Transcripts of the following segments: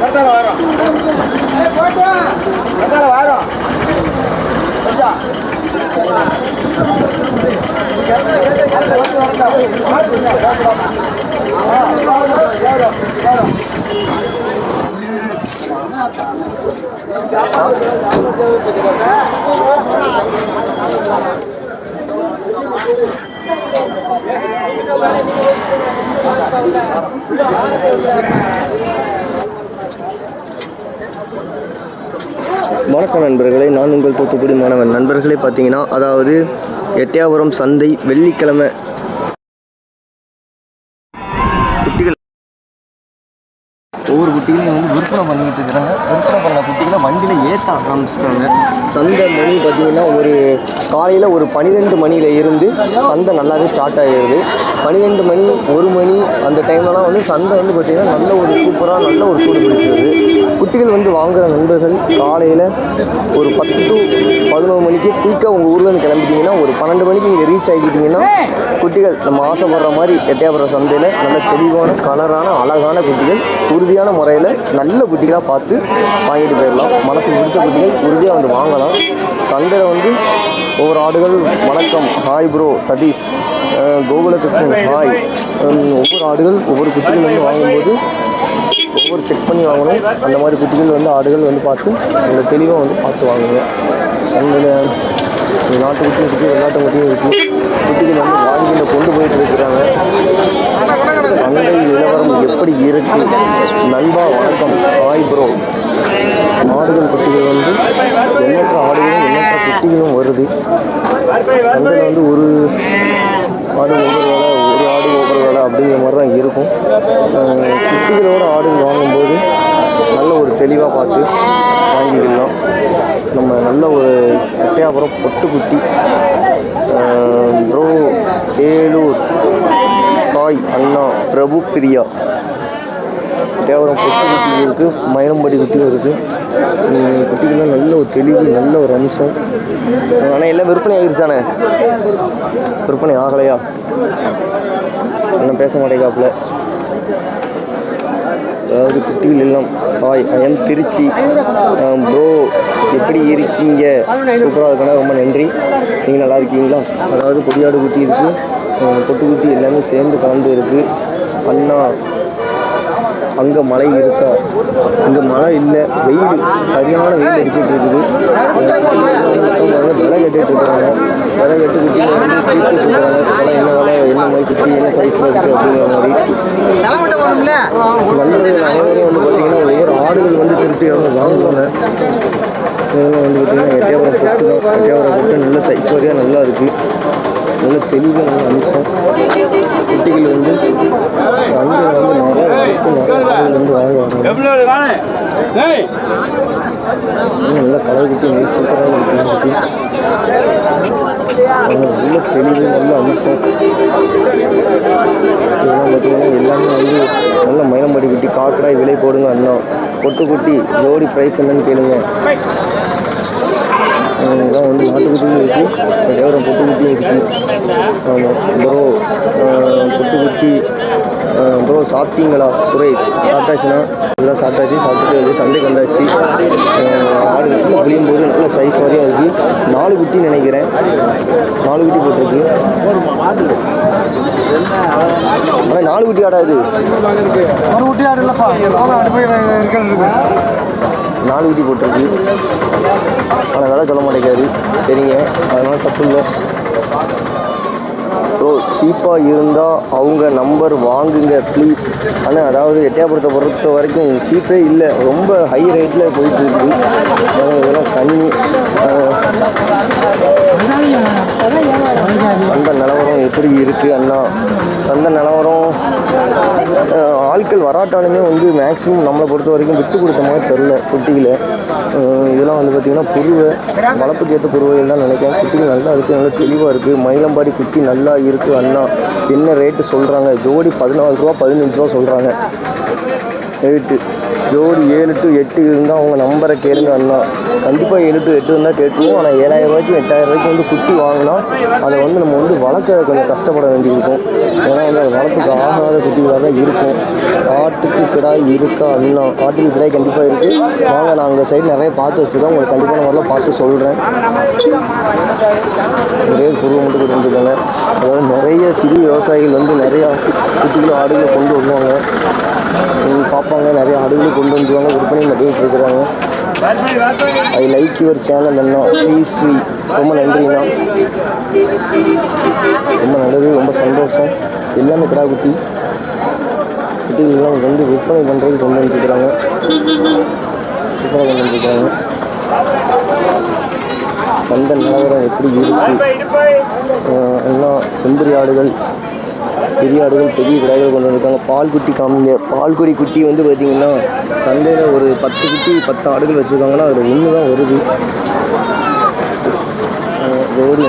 கரெக்டாக வரோம் கரெக்டாக வரோம் கொஞ்சம் Thank you. வணக்கம் நண்பர்களே நான் உங்கள் தூத்துக்குடி மாணவன். நண்பர்களே பார்த்தீங்கன்னா அதாவது எட்டயாபுரம் சந்தை வெள்ளிக்கிழமை ஒவ்வொரு குட்டிகளையும் வந்து விற்பனை பண்ணிக்கிட்டு இருக்கிறாங்க. விற்பனை பண்ண குட்டிகளை வண்டியில் ஏற்ற ஆரம்பிச்சிட்டாங்க. சந்தை மணி பார்த்தீங்கன்னா ஒரு காலையில் ஒரு பன்னிரெண்டு மணியில் இருந்து சந்தை நல்லாவே ஸ்டார்ட் ஆகிடுது பன்னிரெண்டு மணி ஒரு மணி அந்த டைம்லலாம் வந்து சந்தை வந்து பார்த்திங்கன்னா நல்ல ஒரு சூப்பராக நல்ல ஒரு சூடு பிடிச்சிருது. குட்டிகள் வந்து வாங்குகிற நண்பர்கள் காலையில் ஒரு பத்து டு பதினோரு மணிக்கு குயிக்காக உங்கள் ஊர்லேருந்து கிளம்பிட்டீங்கன்னா ஒரு பன்னெண்டு மணிக்கு இங்கே ரீச் ஆகிக்கிட்டிங்கன்னா குட்டிகள் நம்ம ஆசைப்படுற மாதிரி எட்டையாபுரம் சந்தையில் நல்ல தெளிவான கலரான அழகான குட்டிகள் உறுதியான முறையில் நல்ல புத்திகளாக பார்த்து வாங்கிட்டு போயிடலாம். மனசு பிடிச்ச புத்திகள் உறுதியாக வந்து வாங்கலாம். சந்தையில் வந்து ஒவ்வொரு ஆடுகள் வணக்கம் hi bro Satish Gokulakrishnan hi ஒவ்வொரு ஆடுகள் ஒவ்வொரு குட்டிகள் வந்து வாங்கும்போது ஒவ்வொரு செக் பண்ணி வாங்கணும். அந்த மாதிரி குட்டிகள் வந்து ஆடுகள் வந்து பார்த்து அந்த தெளிவாக வந்து பார்த்து வாங்குங்க. சந்தையில் நாட்டு குட்டியும் இருக்குது வெள்ளாட்டு குட்டியும் இருக்குது குட்டிகள் வந்து வாங்கியில் கொண்டு போயிட்டு இருக்கிறாங்க. சந்தை நிலவரம் எப்படி இருக்கு நண்பா வணக்கம். ஹாய் ப்ரோ மாடுகள் குட்டிகள் வந்து எண்ணற்ற ஆடுகளும் எண்ணற்ற குட்டிகளும் வருது. சந்தையில் வந்து ஒரு ஆடு ஒவ்வொரு வேலை ஒரு ஆடு ஒவ்வொரு வேலை அப்படிங்கிற மாதிரி தான் இருக்கும் குட்டிகளோட ஆடுகள் வாங்கும்போது நல்ல ஒரு தெளிவாக பார்த்து வாங்கிக்கலாம். நம்ம நல்ல ஒரு எட்டையாபுரம் பொட்டுக்குட்டி. ப்ரோ ஏலூர். ஹாய் அண்ணா பிரபு பிரியா. தேவரம் பொட்டு குட்டியும் இருக்குது மயிலம்படி குட்டியும் இருக்குது குட்டிகள்லாம் நல்ல ஒரு தெளிவு நல்ல ஒரு அம்சம். ஆனால் எல்லாம் விற்பனை ஆகிருச்சானே விற்பனை ஆகலையா? இன்னும் பேச மாட்டேங்காப்புல. அதாவது குட்டிகள் எல்லாம் ஹாய் ஐ திருச்சி. ப்ரோ எப்படி இருக்கீங்க? சூப்பராக இருக்கணும் ரொம்ப நன்றி. நீங்கள் நல்லா இருக்கீங்களா? அதாவது கொடியாடு குட்டி இருக்குது பொட்டு குட்டி எல்லாமே சேர்ந்து கலந்து இருக்குது அண்ணா அங்கே மழை இருக்கா? இங்கே மழை இல்லை. வெயில் சரியான வெயில் அடிச்சிட்டு இருக்குது. விலை கட்டிட்டு இருக்காங்க. விலை கட்டு குட்டி வந்து தீர்த்துட்டு இருக்காங்க. விலை என்ன விலை? என்ன மாதிரி குட்டி என்ன சைஸில் இருக்குது அப்படிங்கிற மாதிரி. நண்பர்கள் அனைவரும் வந்து பார்த்திங்கன்னா ஒவ்வொரு ஆடுகள் வந்து திருப்தி வாங்குவாங்க. இதெல்லாம் வந்து பார்த்தீங்கன்னா எட்டையாபுரம் பொட்டு தான். எட்டையாபுரம் பொட்டு நல்ல சைஸ் வரையாக நல்லா இருக்குது நல்ல தெளிவான அம்சம். குட்டிகள் வந்து அங்கே வந்து நிறைய வரைக்கும் நிறைய வந்து வாங்குவாங்க இன்னும் நல்ல கலர் குட்டி நல்ல சூப்பராக இருக்கு நல்ல தெளிவு நல்ல அம்சம். இதெல்லாம் பார்த்தீங்கன்னா எல்லாமே வந்து நல்ல மயிலம்படி குட்டி காக்கடாய் விலை போடுங்க அண்ணா. பொட்டு குட்டி ஜோடி ப்ரைஸ் என்னன்னு கேளுங்க. இதெல்லாம் வந்து நாட்டுக்குட்டியும் இருக்குது தேவரம் பொட்டு குட்டியும் இருக்குது ஆமாம் ப்ரோ பொட்டுக்குட்டி ப்ரோ சாப்பிட்டீங்களா? சுரேஷ் சாப்பிட்டாச்சுன்னா நல்லா சாப்பிட்டாச்சு சாப்பிட்டுட்டு வந்து சந்தைக்கு வந்தாச்சு. அஹ் ஆடு புளியும் போது நல்ல சைஸ் வரையும் இருக்குது நாலு குட்டி நினைக்கிறேன். நாலு குட்டி போட்டிருக்கு. ஆனால் நாலு குட்டி ஆடா இது. ஒரு குட்டி ஆடு இல்லைப்பா. இருக்கிறது நாலு குட்டி போட்டிருக்கு. ஆனால் வேலை சொல்ல மாட்டேங்காரு சரிங்க. அதனால தப்பு இல்லை. ப்ரோ சீப்பாக இருந்தால் அவங்க நம்பர் வாங்குங்க ப்ளீஸ் ஆனால் அதாவது எட்டியாபுரத்தை பொறுத்த வரைக்கும் சீப்பே இல்லை ரொம்ப ஹை ரேட்டில் போயிட்டு இருக்குது இதெல்லாம் கண்ணி சந்தை நிலவரம் எப்படி இருக்குது அண்ணா? சந்தை நிலவரம் ஆட்கள் வராட்டாலுமே வந்து மேக்ஸிமம் நம்மளை பொறுத்த வரைக்கும் விட்டு கொடுத்த மாதிரி தெரில குட்டிகளை. இதெல்லாம் வந்து பார்த்திங்கன்னா புருவை வளர்ப்புக்கு ஏற்ற புருவைகள் தான் நினைக்கிறேன். குட்டிகள் நல்லா இருக்குது நல்லா தெளிவாக இருக்குது மயிலம்பாடி குட்டி நல்லா இருக்குது அண்ணா. என்ன ரேட்டு சொல்கிறாங்க ஜோடி பதினாலு ரூபா பதினஞ்சு ரூபா சொல்கிறாங்க ரேட்டு ஜோடி ஏழு டு எட்டு இருந்தால் அவங்க நம்பரை கேளுங்க அண்ணா. கண்டிப்பாக ஏழு டு எட்டு இருந்தால் கேட்டுருவோம். ஆனால் ஏழாயிரம் ரூபாய்க்கு எட்டாயிரம் ரூபாய்க்கு வந்து குட்டி வாங்கினா அதை வந்து நம்ம வந்து வளர்க்க கொஞ்சம் கஷ்டப்பட வேண்டியிருக்கும். ஏன்னா வந்து அது வளர்த்துக்கு ஆகாத குட்டிகளாக தான் இருக்கும். ஆட்டுக்கு கிடாய் இருக்கா அண்ணா? ஆட்டுக்கு கிடாய் கண்டிப்பாக இருக்குது வாங்க நான் அந்த சைடு நிறைய பார்த்து வச்சுருக்கேன் உங்களுக்கு கண்டிப்பாக நான் பார்த்து சொல்கிறேன் நிறைய ஒரு மட்டும் கொடுத்துருக்காங்க அதாவது நிறைய சிறு விவசாயிகள் வந்து நிறையா குட்டிகளும் ஆடுகளை கொண்டு வருவாங்க. பார்ப்பாங்க நிறைய ஆடுகளும் கொண்டு வந்துருவாங்க விற்பனை பண்ணிட்டு இருக்கிறாங்க ஐ லைக் யுவர் சேனல் அண்ணா. ஸ்ரீ ஸ்ரீ ரொம்ப நன்றிண்ணா. ரொம்ப நல்லது ரொம்ப சந்தோஷம். எல்லாமே கிடா குட்டி. குட்டிகள்லாம் வந்து விற்பனை பண்ணுறது கொண்டு வந்துருக்குறாங்க சூப்பராக கொண்டு வந்துருக்குறாங்க சந்தை நிலவரம் எப்படி இருக்கு? எல்லாம் செம்பரி ஆடுகள். பெரிய ஆடுகள் பெரிய கிடாய்கள் கொண்டு வந்திருக்காங்க. பால் குட்டி காமிங்க. பால்குடி குட்டி வந்து பார்த்தீங்கன்னா சந்தையில் ஒரு பத்து குட்டி பத்து ஆடுகள் வச்சுருக்காங்கன்னா அதில் ஒன்று தான் வருது ஜோடி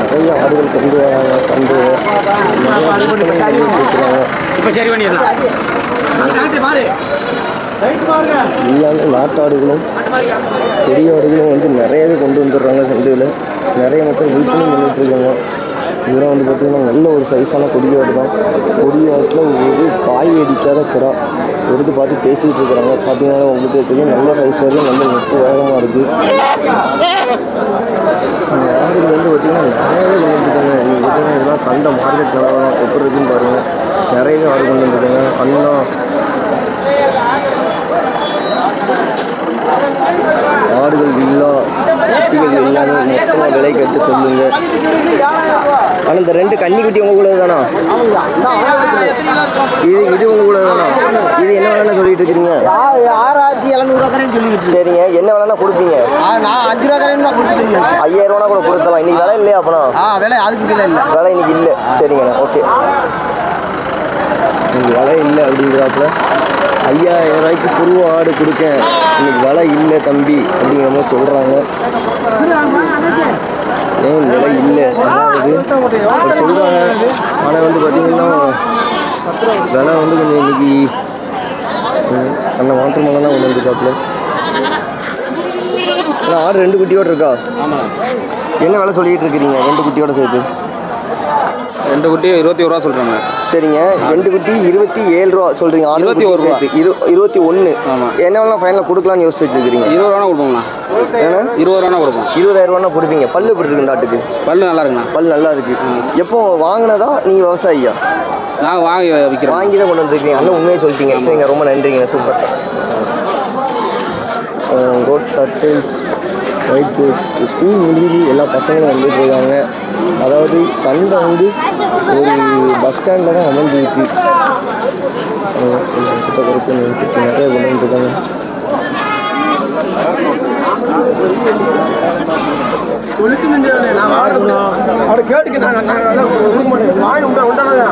நிறைய ஆடுகள் கொண்டு வராங்க சந்தையில். நிறைய இப்போ சரி பண்ணிடலாம். எல்லாமே நாட்டாடுகளும் பெரிய ஆடுகளும் வந்து நிறையவே கொண்டு வந்துடுறாங்க சந்தையில். நிறைய மக்கள் விற்பனை பண்ணிட்டு இருக்காங்க இதெல்லாம் வந்து பார்த்திங்கன்னா நல்ல ஒரு சைஸான கொடியாடு தான். கொடியாட்டில் ஒரு காய் அடிக்காத கிடா. எடுத்து பார்த்து பேசிகிட்டு இருக்கிறாங்க பார்த்தீங்கன்னா உங்களுக்கு தெரியும் நல்ல சைஸ் வரையும் நல்ல நெட்டு வேகமாக இருக்குது இந்த வந்து பார்த்திங்கன்னா நிறையவே கொண்டு வந்துருக்காங்க. நீங்கள் பார்த்தீங்கன்னா இதெல்லாம் சண்டை மார்க்கெட் நிலவரம் எப்படி இருக்குன்னு பாருங்கள் நிறையவே ஆடு கொண்டு வந்துருக்காங்க. அண்ணா ஆடுகள் இல்லா குட்டிகள் எல்லாமே மொத்தமாக விலை கட்டு சொல்லுங்க. ஆனால் இந்த ரெண்டு கன்னி குட்டி உங்க கூட தானா இது இது உங்க கூட தானா இது என்ன வேலைன்னு சொல்லிட்டு இருக்கிறீங்க ஆறாயிரத்தி எழுநூறுவா கரையும் சொல்லிக்கிட்டு சரிங்க. என்ன வேலைன்னா கொடுப்பீங்க? நான் அஞ்சு ரூபா கரையும் கொடுத்துருக்கேன் ஐயாயிரம் ரூபா கூட கொடுத்தலாம் இன்னைக்கு விலை இல்லையா அப்பனா? ஆ விலை அதுக்கு கீழே இல்லை. விலை இன்னைக்கு இல்லை. சரிங்கண்ணா ஓகே. இன்னைக்கு விலை இல்லை அப்படிங்கிறாப்புல. ஐயாயிரம் ரூபாய்க்கு புருவ ஆடு கொடுக்கேன். இன்னைக்கு விலை இல்லை தம்பி அப்படிங்கிற மாதிரி சொல்கிறாங்க ஏன் விலை இல்லை? அதாவது சொல்கிறாங்க ஆனால் வந்து பார்த்திங்கன்னா விலை வந்து கொஞ்சம் இன்னைக்கு அந்த வாட்டர் மேலே தான் கொண்டு வந்துருக்காப்புல. ஆனால் ஆடு ரெண்டு குட்டியோட இருக்கா? என்ன விலை சொல்லிட்டு இருக்கிறீங்க? ரெண்டு குட்டியோட சேர்த்து. ரெண்டு குட்டி இருபத்தி ஒரு ரூபா சொல்கிறாங்க சரிங்க. ரெண்டு குட்டி இருபத்தி ஏழு ரூபா சொல்றீங்க. ஆடு இருபத்தி ஒரு ரூபா. இரு இருபத்தி ஒன்று ஆமா. என்ன ஃபைனலாக கொடுக்கலாம்னு யோசிச்சு வச்சுருக்கீங்க இருபது ரூபா கொடுப்போங்கண்ணா ஏன்னா இருபது ரூபா கொடுப்போம். இருபதாயிரம் ரூபா கொடுப்பீங்க. பல்லு எப்படி இருக்கு இந்த ஆட்டுக்கு? பல்லு நல்லா இருக்குண்ணா. பல் நல்லா இருக்கு. எப்போ வாங்கினதா? நீங்கள் விவசாயியா? நாங்கள் வாங்கி விற்கிறோம் வாங்கி தான் கொண்டு வந்துருக்கீங்க. அண்ணன் உண்மையை சொல்லிட்டீங்க. சரிங்க ரொம்ப நன்றிங்க. சூப்பர். கோட் ஷர்ட்டில்ஸ் ஒயிட் கோட்ஸ் ஸ்கூல் முடிஞ்சு எல்லா பசங்களும் வந்துட்டு இருக்காங்க அதாவது சண்டை வந்து ஒரு பஸ் ஸ்டாண்டில் தான் அமர்ந்துருக்கு சுத்தக்கருப்பு குட்டி நிறைய கொண்டு வந்துருக்காங்க கொடுக்க மாட்டேன் உண்டா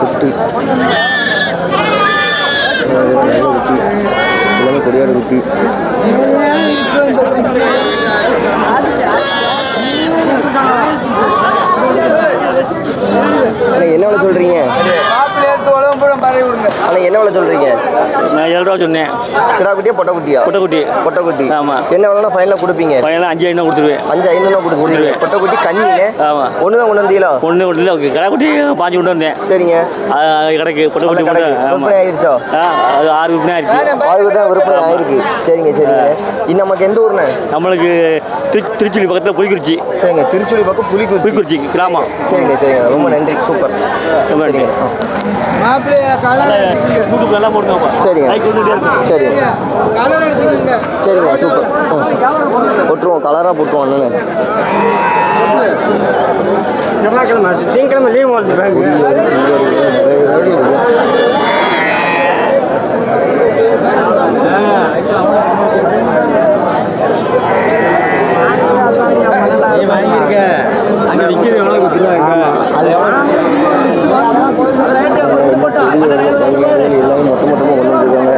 குட்டி எல்லாமே கொடியாடு குட்டி என்ன சொல்றீங்க? சொல்கிறீங்க அண்ணா என்ன விலை சொல்கிறீங்க நான் ஏழு ரூபா சொன்னேன். கிடா குட்டியா பொட்டை குட்டியா? பொட்டைக்குட்டி பொட்டை குட்டி. என்ன விலைனா ஃபைனலாக கொடுப்பீங்க? பையன்லாம் அஞ்சு ஐநூறு கொடுத்துருவேன். அஞ்சு ஐநூறுவா கொடுக்குறீங்க பொட்டை குட்டி கண்ணினே ஆமாம் ஒன்று தான் கொண்டு வந்தீங்களா? ஒன்று இல்லை கடை குட்டி பாஞ்சு கொண்டு வந்தேன். சரிங்க. கடைக்கு பொட்டை குட்டி கிடக்கு. கொண்டு விற்பனை ஆயிருச்சா? ஆ அது ஆறு விற்பனை ஆயிடுச்சு ஆறு கிட்ட விற்பனை ஆயிருக்கு சரிங்க சரிங்க. இது நமக்கு எந்த ஊர்ண்ணே? நம்மளுக்கு திரு திருச்சுழி பக்கத்தில் புலிக்குறிச்சி. சரிங்க. திருச்சுழி பக்கம் புலிக்குறிச்சி. புலிக்குறிச்சி கிராமம். சரிங்க சரிங்க. ரொம்ப நன்றி. சூப்பர். ரொம்ப நன்றி. மாப்பிள்ளைய கலர் யூடியூப் நல்லா போடுங்கப்பா சரிங்க. லைக் வந்துட்டே சூப்பர். போட்டுருவோம் கலராக போட்டுருவோம் அண்ணனே. செவ்வாய்க்கிழமை திங்கக்கிழமை லீவ் வாழ்ந்து பேங்க் வாங்கியிருக்க அங்கே விற்கிறது எவ்வளோ கொடுத்துருவாங்க அது எல்லாமே மொத்த மொத்தமாக கொண்டு வந்துருக்காங்க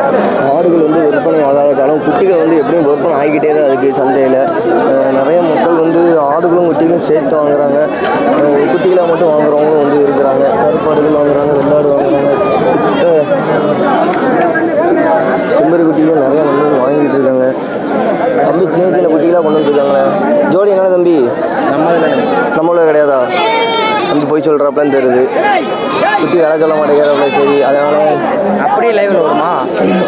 வந்து விற்பனை வந்து ஆகிக்கிட்டே தான் இருக்குது சந்தையில். நிறைய குட்டிகளும் சேர்த்து வாங்குறாங்க. அஹ் ஒரு குட்டிகளை மட்டும் வாங்குறவங்களும் வந்து இருக்கிறாங்க. கருப்பாடுகள் வாங்குறாங்க வெள்ளாடு வாங்குறாங்க. சித்த செம்பரி குட்டிகளும் நிறைய நண்பர்கள் வாங்கிட்டு இருக்காங்க. தம்பி சின்ன சின்ன குட்டிகளாக கொண்டு வந்துருக்காங்களே ஜோடி என்ன தம்பி? நம்மள கிடையாதா? தம்பி போய் சொல்கிறாப்பலன்னு தெரியுது. குட்டி வேலை சொல்ல மாட்டேங்கிறாப்புல சரி அதனால அப்படியே லைவ்ல வருமா?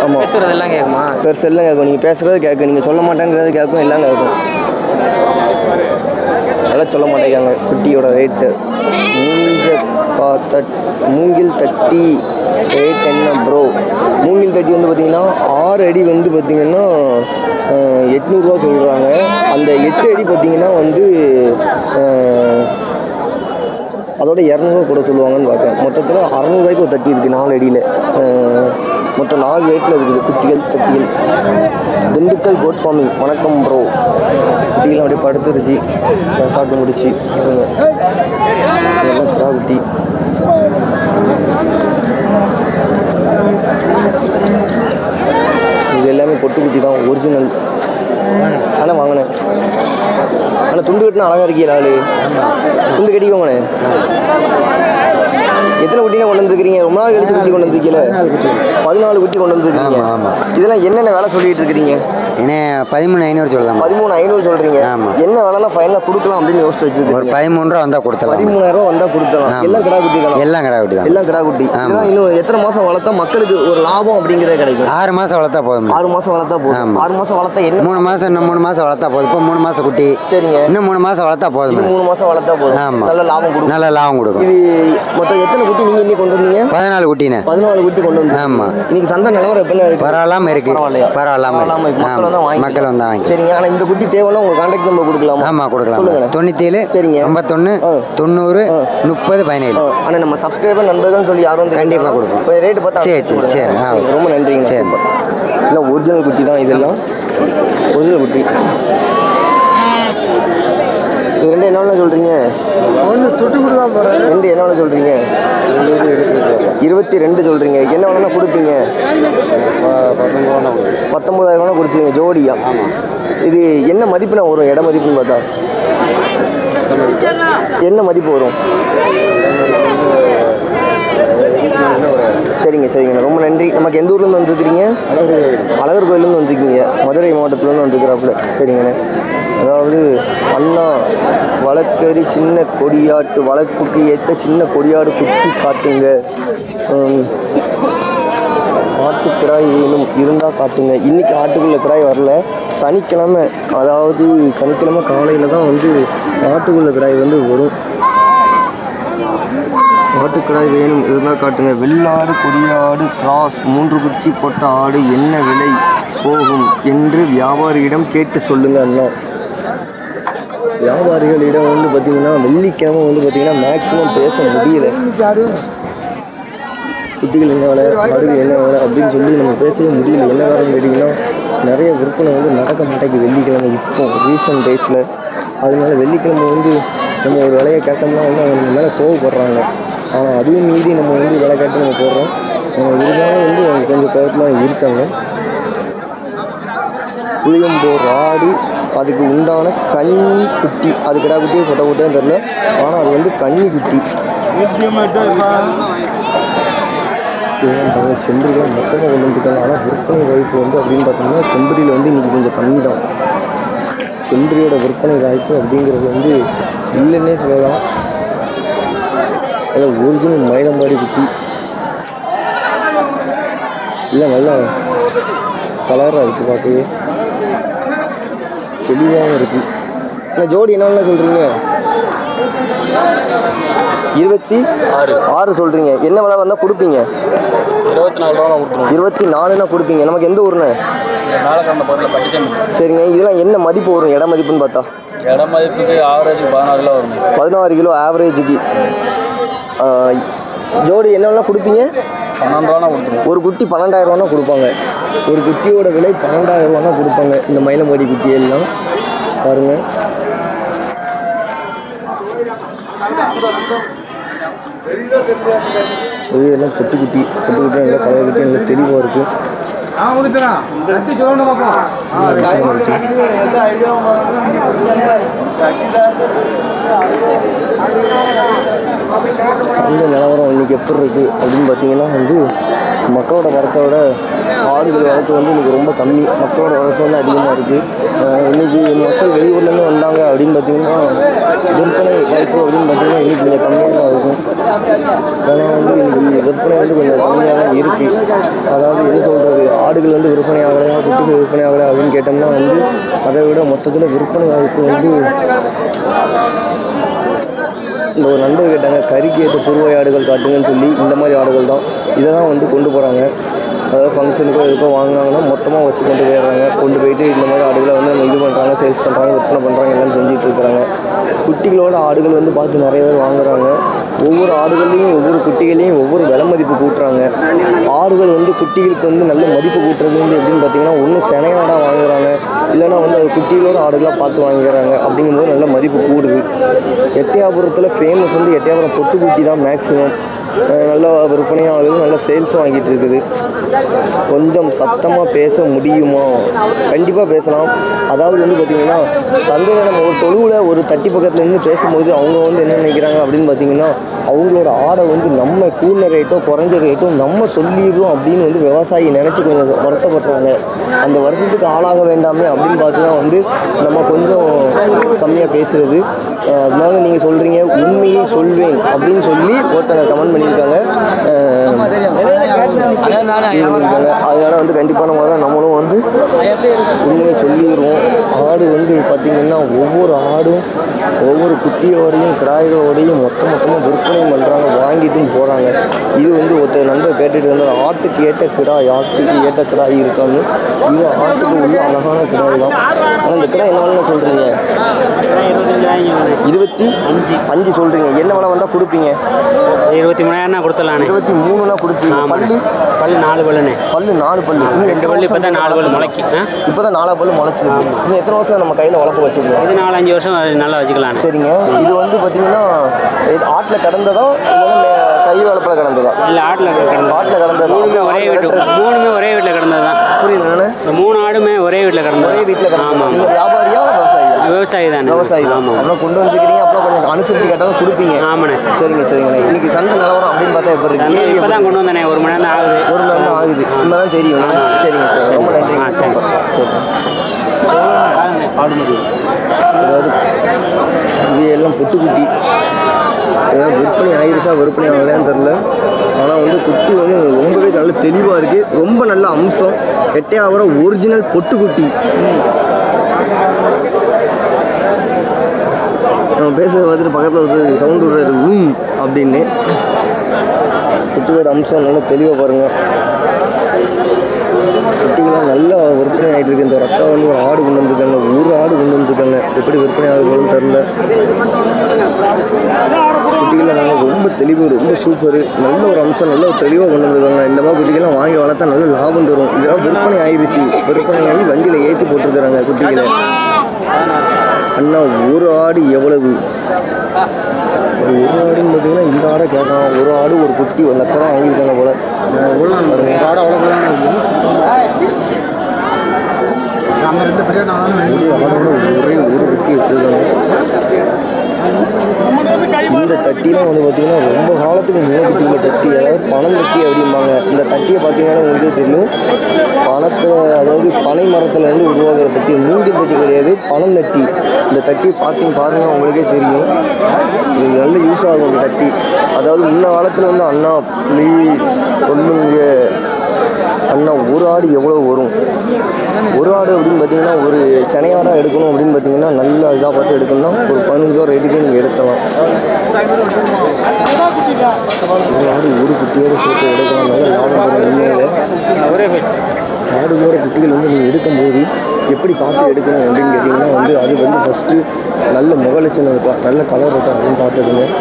ஆமாம் பேசுறதெல்லாம் கேட்குமா பெருசு எல்லாம் கேட்கும் நீங்கள் பேசுகிறது கேட்கும் நீங்கள் சொல்ல மாட்டேங்கிறது கேட்கும் எல்லாம் கேட்கும் அதெல்லாம் சொல்ல மாட்டேங்காங்க குட்டியோட ரேட்டு மூஞ்ச காத்த மூங்கில் தட்டி ரேட் என்ன ப்ரோ மூங்கில் தட்டி வந்து பார்த்தீங்கன்னா ஆறு அடி வந்து பார்த்தீங்கன்னா எட்நூறுரூவா சொல்கிறாங்க அந்த எட்டு அடி பார்த்தீங்கன்னா வந்து அதோட இரநூறுவா கூட சொல்லுவாங்கன்னு பார்க்க மொத்தத்தில் அறநூறுவாய்க்கு ஒரு தட்டி இருக்குது நாலு அடியில். மொத்தம் நாலு ரேட்டில் இருக்குது குட்டிகள் தட்டிகள். திண்டுக்கல் கோட் ஃபார்மிங் வணக்கம் ப்ரோ குட்டிகள் அப்படியே படுத்துருச்சு. சாப்பிட்டு முடிச்சு. குட்டி. இது எல்லாமே பொட்டு குட்டி தான். ஒரிஜினல் ஆனால் வாங்கினேன் ஆனால் துண்டு கட்டினா அழகாக இருக்கீங்களா ஆளு? துண்டு கட்டிக்கோங்கண்ணே எத்தனை குட்டினா கொண்டு வந்துருக்கீங்க ரொம்ப நாள் கழிச்சு குட்டி கொண்டு வந்துருக்கீங்களே. பதினாலு குட்டி கொண்டு வந்துருக்கீங்க. இதெல்லாம் என்னென்ன வேலை சொல்லிட்டு இருக்கிறீங்க? என்ன பதிமூணு ஐநூறு சொல்லுதாம்மா. பதிமூணு ஐநூறு சொல்றீங்க. என்ன வேலைனா ஃபைனலாக கொடுக்கலாம் அப்படின்னு யோசிச்சு ஒரு வச்சிருக்கீங்க. பதிமூணு ரூபா வந்தால் கொடுத்துடலாம் பதிமூணாயிரம் ரூபா வந்தா கொடுத்தலாம். எல்லாம் கிடா குட்டி தானே எல்லாம் கடை தான் எல்லாம் கிடா குட்டி இதெல்லாம் இன்னும் எத்தனை மாசம் வளர்த்தா மக்களுக்கு ஒரு லாபம் அப்படிங்கிறது கிடைக்கும். ஆறு மாதம் வளர்த்தா போதும் ஆறு மாசம் வளர்த்தா போதும். ஆறு மாசம் வளர்த்தா என்ன? மூணு மாதம் இன்னும் மூணு மாதம் வளர்த்தா போதும். இப்போ மூணு மாதம் குட்டி. சரிங்க. இன்னும் மூணு மாதம் வளர்த்தா போதும் மூணு மாசம் வளர்த்தா போதும். ஆமா. நல்ல லாபம் கொடுக்கும். நல்ல லாபம் கொடுக்கும். இது மொத்தம் எத்தனை குட்டி நீங்க இன்னைக்கு கொண்டு வந்தீங்க? பதினாலு குட்டினே பதினாலு குட்டி கொண்டு வந்து ஆமா. இன்னைக்கு சந்தை நிலவரம் எப்படின்னா இருக்கு பரவாயில்லாம இருக்கு பரவாயில்லாம. மக்கள் வந்து ஆமா. வாங்கி மக்கள் வந்து வாங்கி சரிங்க ஆனா இந்த குட்டி தேவைன்னா உங்க கான்டாக்ட் நம்பர் கொடுக்கலாமா ஆமாம் கொடுக்கலாம் சொல்லுங்க தொண்ணூத்தேழு சரிங்க. ஐம்பத்தொன்று ஆ. தொண்ணூறு. முப்பது பதினேழு ஆனா நம்ம சப்ஸ்கிரைபர் நண்பர்கள் சொல்லி யாரும் வந்து கண்டிப்பா கேட்டாங்கன்னா கொடுப்போம். கொஞ்சம் ரேட் பார்த்து சரி, சரி. சரி. ரொம்ப நன்றிங்க சரி. இல்லை ஒரிஜினல் குட்டி தான் இதெல்லாம் ஒரிஜினல் குட்டி இது ரெண்டு என்ன போகிறேன் ரெண்டு என்ன சொல்றீங்க? இருபத்தி ரெண்டு சொல்றீங்க. என்ன வேணா கொடுப்பீங்க. பத்தொன்பதாயிரம் ரூபா கொடுத்தீங்க ஜோடியா? இது என்ன மதிப்புனா வரும்? இட மதிப்புன்னு பார்த்தா. என்ன மதிப்பு வரும்? சரிங்க சரிங்க. ரொம்ப நன்றி. நமக்கு எந்த ஊர்லேருந்து வந்துருக்கிறீங்க? அழகர் கோயிலேருந்து வந்துருக்கீங்க. மதுரை மாவட்டத்துலேருந்து வந்துருக்கிறாப்புல. சரிங்கண்ணே அதாவது அண்ணா வழக்கறி சின்ன கொடியாட்டு வளர்ப்புக்கு ஏற்ற சின்ன கொடியாடு குட்டி காட்டுங்க. உம், ஆட்டுக்கிடாய் வேணும் இருந்தால் காட்டுங்க. இன்றைக்கி ஆட்டுக்குள்ள கிடாய் வரல. சனிக்கிழமை அதாவது சனிக்கிழமை காலையில் தான் வந்து ஆட்டுக்குள்ள கிடாய் வந்து வரும். காட்டுக்கடாய் வேணும் இருந்தால் காட்டுங்க. வெள்ளாடு கொடியாடு கிராஸ் மூன்று குத்தி போட்ட ஆடு என்ன விலை போகும் என்று வியாபாரியிடம் கேட்டு சொல்லுங்க அண்ணா. வியாபாரிகளிடம் வந்து பார்த்தீங்கன்னா வெள்ளிக்கிழமை வந்து பார்த்தீங்கன்னா மேக்ஸிமம் பேச முடியல. குட்டிகள் என்ன வேலை ஆடுகள் என்ன வேலை அப்படின்னு சொல்லி நம்ம பேசவே முடியல. என்ன வேலைன்னு கேட்டிங்கன்னா நிறைய விற்பனை வந்து நடக்க மாட்டேங்குது வெள்ளிக்கிழமை இப்போ ரீசன்ட் டேஸில் அதனால வெள்ளிக்கிழமை வந்து நம்ம ஒரு விலையை கேட்டோம்னா வந்து அவங்க மேலே கோவப்படுறாங்க. ஆனால் அதையும் மீறி நம்ம வந்து விலை நம்ம போடுறோம். இருந்தாலும் வந்து அவங்க கொஞ்சம் கோவத்தில் இருக்காங்க. புளியம்போர் ஆடு அதுக்கு உண்டான கன்னி குட்டி அது கிடா குட்டியே கொட்டை குட்டியும் தெரில ஆனால் அது வந்து கன்னி குட்டி செம்பரிலாம் மொத்தமாக கொண்டு வந்துருக்காங்க ஆனால் விற்பனை வாய்ப்பு வந்து அப்படின்னு பார்த்தோம்னா செம்பரியில் வந்து இன்றைக்கி கொஞ்சம் கம்மி தான். செம்பரியோட விற்பனை வாய்ப்பு அப்படிங்கிறது வந்து இல்லைன்னே சொல்லலாம். அதில் ஒரிஜினல் மயிலம்பாடி குட்டி. இல்லை நல்லா கலராக இருக்குது பார்க்கவே. தெளிவாகவும் இருக்குது அண்ணா ஜோடி என்னென்ன சொல்கிறீங்க இருபத்தி ஆறு. ஆறு சொல்கிறீங்க என்ன விலை வந்தால் கொடுப்பீங்க? இருபத்தி நாலு ரூபா கொடுத்துருவோம். இருபத்தி நாலுனா கொடுப்பீங்க. நமக்கு எந்த பட்டிக்கம் சரிங்க. இதெல்லாம் என்ன மதிப்பு வரும்? இட மதிப்புன்னு பார்த்தா? இட மதிப்புக்கு ஆவரேஜுக்கு பதினாறு கிலோ வருங்க. பதினாறு கிலோ ஆவரேஜுக்கு ஜோடி என்ன வேணால் கொடுப்பீங்க ஒரு குட்டி பன்னெண்டாயிரம் ரூபானா கொடுப்பாங்க. ஒரு குட்டியோட விலை பன்னெண்டாயிரம் ரூபானா கொடுப்பாங்க. இந்த மயிலம்பாடி குட்டி எல்லாம் பாருங்க. இது எல்லாம் பொட்டு குட்டி. பொட்டு குட்டி நல்லா கலர் குட்டி நல்லா தெளிவாக இருக்கும் சந்தை நிலவரம் இன்னைக்கு எப்படி இருக்குது அப்படின்னு பார்த்தீங்கன்னா வந்து மக்களோட வரத்தோட ஆடுகள் வரத்து வந்து இன்றைக்கி ரொம்ப கம்மி. மக்களோட வரத்து வந்து அதிகமாக இருக்குது இன்னைக்கு மக்கள் வெளியூர்லேருந்து வந்தாங்க அப்படின்னு பார்த்தீங்கன்னா விற்பனை வாய்ப்பு அப்படின்னு பார்த்தீங்கன்னா இன்றைக்கி கொஞ்சம் கம்மியாக தான் இருக்கும். ஏன்னா வந்து இன்றைக்கி விற்பனை வந்து கொஞ்சம் கம்மியாக தான் இருக்குது அதாவது என்ன சொல்கிறது ஆடுகள் வந்து விற்பனை ஆகலையா குட்டிகள் விற்பனை ஆகலை அப்படின்னு கேட்டோம்னா வந்து அதை விட மொத்தத்தில் விற்பனை வாய்ப்பு வந்து இந்த ஒரு நண்பர் கேட்டாங்க கறிக்கு ஏற்ற புருவை ஆடுகள் காட்டுங்கன்னு சொல்லி இந்த மாதிரி ஆடுகள் தான். இதை தான் வந்து கொண்டு போகிறாங்க அதாவது ஃபங்க்ஷனுக்கோ எதுக்கோ வாங்கினாங்கன்னா மொத்தமாக வச்சு கொண்டு போயிடுறாங்க. கொண்டு போயிட்டு இந்த மாதிரி ஆடுகளை வந்து நம்ம இது பண்ணுறாங்க சேல்ஸ் பண்ணுறாங்க விற்பனை பண்ணுறாங்க எல்லாம் செஞ்சுட்டு இருக்கிறாங்க. குட்டிகளோட ஆடுகள் வந்து பார்த்து நிறைய பேர் வாங்குறாங்க. ஒவ்வொரு ஆடுகள்லையும் ஒவ்வொரு குட்டிகளையும் ஒவ்வொரு விலை மதிப்பு கூட்டுறாங்க. ஆடுகள் வந்து குட்டிகளுக்கு வந்து நல்ல மதிப்பு கூட்டுறது வந்து எப்படின்னு பார்த்தீங்கன்னா ஒன்று செனையாடாக இல்லைனா இல்லைன்னா வந்து அது குட்டியிலோட ஆடுகளாக பார்த்து வாங்கிக்கிறாங்க. அப்படிங்கும்போது நல்ல மதிப்பு கூடுது. எட்டயாபுரத்தில் ஃபேமஸ் வந்து எட்டயாபுரம் பொட்டுக்குட்டி தான் மேக்ஸிமம் நல்லா விற்பனையும் ஆகுது நல்லா சேல்ஸும் வாங்கிட்டு இருக்குது. கொஞ்சம் சத்தமாக பேச முடியுமா? கண்டிப்பாக பேசலாம். அதாவது வந்து பார்த்திங்கன்னா சந்தையில் நம்ம ஒரு தொழுவில் ஒரு தட்டி பக்கத்தில் நின்று பேசும்போது அவங்க வந்து என்ன நினைக்கிறாங்க அப்படின்னு பார்த்தீங்கன்னா அவங்களோட ஆடை வந்து நம்ம கூடின ரேட்டோ குறைஞ்ச ரேட்டோ நம்ம சொல்லிடுறோம் அப்படின்னு வந்து விவசாயி நினச்சி கொஞ்சம் வருத்தப்படுறாங்க. அந்த வருத்தத்துக்கு ஆளாக வேண்டாமே அப்படின்னு பார்த்து தான் வந்து நம்ம கொஞ்சம் கம்மியாக பேசுகிறது அதனால நீங்கள் சொல்கிறீங்க உண்மையை சொல்வேன் அப்படின்னு சொல்லி ஒருத்தங்க கமெண்ட் பண்ணியிருக்காங்க அதனால வந்து கண்டிப்பான முறை நம்மளும் வந்து உண்மையை சொல்லிடுவோம். ஆடு வந்து பார்த்திங்கன்னா ஒவ்வொரு ஆடும் ஒவ்வொரு குட்டியோடையும் கிடாய்களோடையும் மொத்த மொத்தமாக விற்பனை பண்ணுறாங்க வாங்கிட்டும் போகிறாங்க இது வந்து ஒருத்தர் நண்பர் கேட்டுட்டு இருந்தார். ஆட்டுக்கு ஏற்ற கிடாய் ஆட்டுக்கு ஏற்ற கிடாய் இருக்கான்னு. இது ஆட்டுக்கு உள்ள அழகான கிடாய் தான். ஆனால் இந்த கிடாய் என்ன வேலை சொல்கிறீங்க இருபத்தி அஞ்சு. அஞ்சு சொல்கிறீங்க என்ன விலை வந்தால் கொடுப்பீங்க? இருபத்தி மூணாயிரம் கொடுத்துடலாண்ணே இருபத்தி மூணுனா கொடுப்பீங்க. பல்லு? பல்லு நாலு பல்லுண்ணே. பல்லு நாலு பல்லு. இன்னும் எந்த பல்லு இப்போ தான் நாலு பல்லு முளைக்கி. இப்போ தான் நாலா பல்லு முளைச்சிருக்கு இன்னும் எத்தனை வருஷம் நம்ம கையில் வளர்ப்பு வச்சுக்கலாம் இது நாலு அஞ்சு வருஷம் நல்லா வச்சுக்கலாண்ணே. சரிங்க. இது வந்து பார்த்தீங்கன்னா இது ஆட்டில் கடந்ததா இல்லைன்னா கை வளர்ப்பில் கடந்ததா? இல்லை ஆட்டில் கிடந்தது. ஆட்டில் கடந்ததா? மூணுமே ஒரே வீட்டு மூணுமே ஒரே வீட்டில் கிடந்தது தான் புரியுது இந்த மூணு ஆடுமே ஒரே வீட்டில் கிடந்தது. ஒரே வீட்டில் கடந்தது. ஆமாம் வியாபாரியா விவசாயி தானே விவசாயி தான் அப்புறம் கொண்டு வந்துக்கிறீங்க அப்புறம் கொஞ்சம் அனுசரித்து கேட்டாலும் கொடுப்பீங்க. ஆமாண்ணே. சரிங்க சரிங்கண்ணே இன்னைக்கு சந்தை நிலவரம் அப்படின்னு பார்த்தா எப்படி இருக்கு? இப்போ தான் கொண்டு வந்தேனே. ஒரு மணி நேரம் தான் ஆகுது. ஒரு மணி நேரம் ஆகுது. இனிமே தான் தெரியும் சரிங்க சரி. ரொம்ப thanks. சரி. இது எல்லாம் பொட்டுக்குட்டி. ஏதாவது விற்பனை ஆகிடுச்சா விற்பனை ஆகலையான்னு தெரில ஆனால் வந்து குட்டி வந்து ரொம்பவே நல்ல தெளிவாக இருக்குது ரொம்ப நல்ல அம்சம். எட்டையாவரம் ஒரிஜினல் பொட்டுக்குட்டி. நம்ம பேசுறத ஒரு சவுண்ட் விடுறாரு ஊம் அப்படின்னு. குட்டியோட அம்சம் நல்லா தெளிவாக பாருங்கள் குட்டிகள்லாம் நல்லா விற்பனை ஆகிட்டு இருக்கு இந்த ஒரு அக்கா வந்து ஒரு ஆடு கொண்டு வந்திருக்காங்க. ஒரு ஆடு கொண்டு வந்திருக்காங்க. எப்படி விற்பனை ஆக தெரில குட்டிகளை நாங்கள் ரொம்ப தெளிவு ரொம்ப சூப்பர் நல்ல ஒரு அம்சம் நல்ல ஒரு தெளிவாக கொண்டு வந்துருக்காங்க. இந்த மாதிரி குட்டிகள்லாம் வாங்கி வளர்த்தா நல்ல லாபம் தரும். இதெல்லாம் விற்பனை ஆயிடுச்சு. விற்பனை ஆகி வண்டியில் ஏற்றி போட்டிருக்கிறாங்க குட்டிகளை. அண்ணா ஒரு ஆடு எவ்வளவு? ஒரு ஒரு ஆடுன்னு பார்த்தீங்கன்னா இந்த ஆடை கேட்கலாம். ஒரு ஆடு ஒரு குட்டி ஒரு லட்சம் தான் வாங்கியிருக்காங்க போல. ஆடு அவ்வளோ நம்ம ரெண்டு ஒரு ஒரே குட்டி வச்சிருக்காங்க. தட்டிலாம் வந்து பார்த்திங்கன்னா ரொம்ப காலத்துக்கு முன்னாடி உள்ள தட்டி. அதாவது பணம் தட்டி அப்படிம்பாங்க. இந்த தட்டியை பார்த்தீங்கன்னா உங்களுக்கே தெரியும். பணத்தை அதாவது பனை மரத்தில் இருந்து உருவாகிற தட்டி. மூங்கில் தட்டி கிடையாது பணம் தட்டி. இந்த தட்டி பார்த்தீங்க பாருங்க உங்களுக்கே தெரியும். இது நல்ல யூஸ் ஆகும் இந்த தட்டி. அதாவது முன்ன காலத்தில் வந்து அண்ணா ப்ளீஸ் சொல்லுங்க. அண்ணா ஒரு ஆடு எவ்வளோ வரும்? ஒரு ஆடு அப்படின்னு பார்த்தீங்கன்னா ஒரு செனையாடாக எடுக்கணும் அப்படின்னு பார்த்தீங்கன்னா நல்ல இதாக பார்த்து எடுக்கணும்னா ஒரு பதினஞ்சு ரூபா ரேட்டுக்கு நீங்கள் எடுக்கலாம் ஒரு ஆடு ஒரு குட்டியோடு சேர்த்து எடுக்கலாம் லாபம் உண்மையில். ஆடு போகிற குட்டிகள் வந்து நீங்கள் எடுக்கும்போது எப்படி பார்த்து எடுக்கணும் அப்படின்னு கேட்டிங்கன்னா வந்து அது வந்து ஃபஸ்ட்டு நல்ல முகலட்சணம் இருக்கா நல்ல கலர் இருக்கா அப்படின்னு பார்த்துக்கணும்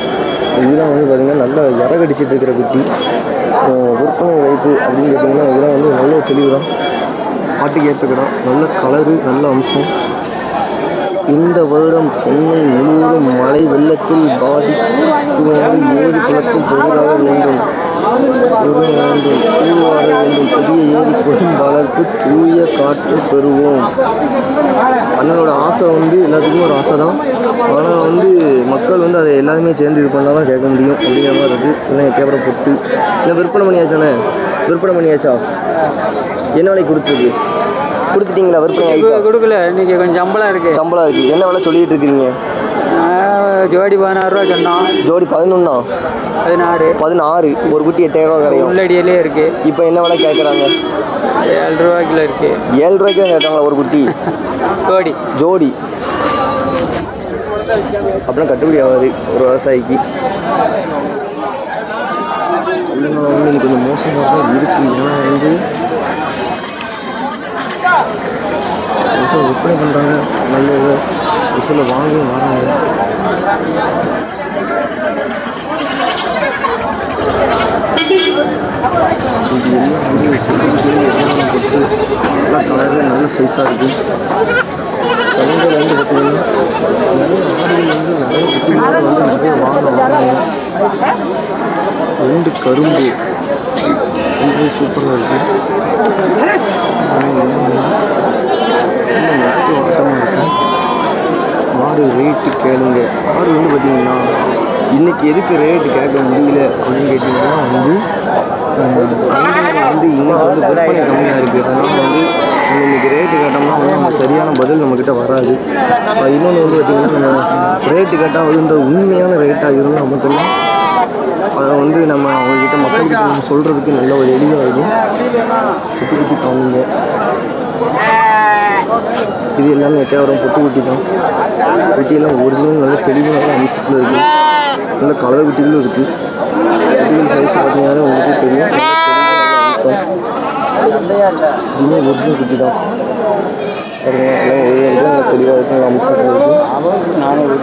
இதுதான் வந்து பார்த்திங்கன்னா நல்லா இறகடிச்சிட்டு இருக்கிற குட்டி. விற்பனை வைப்பு அப்படின்னு கேட்டிங்கன்னா இதெல்லாம் வந்து நல்ல தெளிவு தான் ஆட்டுக்கு ஏற்றுக்கிடும் நல்ல கலரு நல்ல அம்சம். இந்த வருடம் சென்னை முழுவதும் மழை வெள்ளத்தில் பாதிப்பு. ஏரி குளத்தில் பெரிதாக வேண்டும் ஒரு வேண்டும் வேண்டும் புதிய ஏரி குளம் வளர்ப்பு தூய காற்று பெறுவோம் அண்ணனோட ஆசை வந்து எல்லாத்துக்குமே ஒரு ஆசை தான் ஆனால் வந்து மக்கள் வந்து அதை எல்லாருமே சேர்ந்து இது பண்ணால் தான் கேட்க முடியும் அப்படிங்கிற மாதிரி இருக்குது இல்லை பேப்பரை போட்டு இல்லை விற்பனை பண்ணியாச்சாண்ணே விற்பனை பண்ணியாச்சா என்ன விலைக்கு கொடுத்துருக்கு கொடுத்துட்டீங்களா விற்பனை ஆகிட்டா கொடுக்கல. இன்னைக்கு கொஞ்சம் சம்பளம் இருக்குது சம்பளம் இருக்குது என்ன விலை சொல்லிகிட்டு இருக்கிறீங்க? ஜோடி பதினாறு ரூபா சொன்னோம். ஜோடி பதினொன்னா? பதினாறு. பதினாறு. ஒரு குட்டி எட்டாயிரம் ரூபா கரையும். உள்ளடியிலே இருக்கு. இப்போ என்ன விலை கேட்குறாங்க? ஏழு ரூபா கிலோ இருக்கு. ஏழு ரூபாய்க்கு தான் ஒரு குட்டி? ஜோடி. ஜோடி. அப்படின்னா கட்டுப்படி ஆகாது ஒரு விவசாயிக்கு. வந்து கொஞ்சம் மோசமாக தான் இருக்கு. ஏன்னா வந்து விவசாயம் விற்பனை பண்ணுறாங்க நல்ல இதை. விவசாயியில் வாங்கவும் வராங்க. இது எல்லாம் கொடுத்து நல்லா கலரில் நல்ல சைஸாக இருக்குது சந்தையில் வந்து பார்த்தீங்கன்னா நிறைய ஆடுகள் வந்து நிறைய குட்டிகளோட வந்து நிறைய வாங்க வராங்க. ரெண்டு கரும்பு. ரொம்ப சூப்பராக இருக்குது ஆடு ரேட்டு கேளுங்க. ஆடு வந்து பார்த்தீங்கன்னா இன்றைக்கி எதுக்கு ரேட்டு கேட்க முடியல அப்படின்னு கேட்டிங்கன்னா வந்து சந்தையில் வந்து இன்னைக்கு வந்து விற்பனை கம்மியாக இருக்குது அதனால் வந்து நம்ம இன்னைக்கு ரேட்டு கேட்டோம்னா வந்து நமக்கு சரியான பதில் நம்மக்கிட்ட வராது. இன்னொன்று வந்து பார்த்திங்கன்னா ரேட்டு கேட்டால் வந்து இந்த உண்மையான ரேட்டாக இருந்தால் மட்டும்தான் அதை வந்து நம்ம அவங்கக்கிட்ட மக்கள்கிட்ட நம்ம சொல்கிறதுக்கு நல்ல ஒரு எளிதாக இருக்கும் குட்டி குட்டி காமிங்க இது எல்லாமே எட்டாயிரம் பொட்டு குட்டி தான். குட்டியெல்லாம் ஒரிஜினல் நல்ல தெளிவான அம்சத்தில் இருக்குது நல்ல கலர் குட்டிகளும் இருக்குது குட்டிகள் சைஸ் பார்த்தீங்கன்னா உங்களுக்கு தெரியும். நல்ல இதுவுமே ஒரிஜினல் குட்டி தான். பாருங்க எல்லாம் ஒரே நல்ல தெளிவாக இருக்கும். நல்ல இருக்குது நானூறு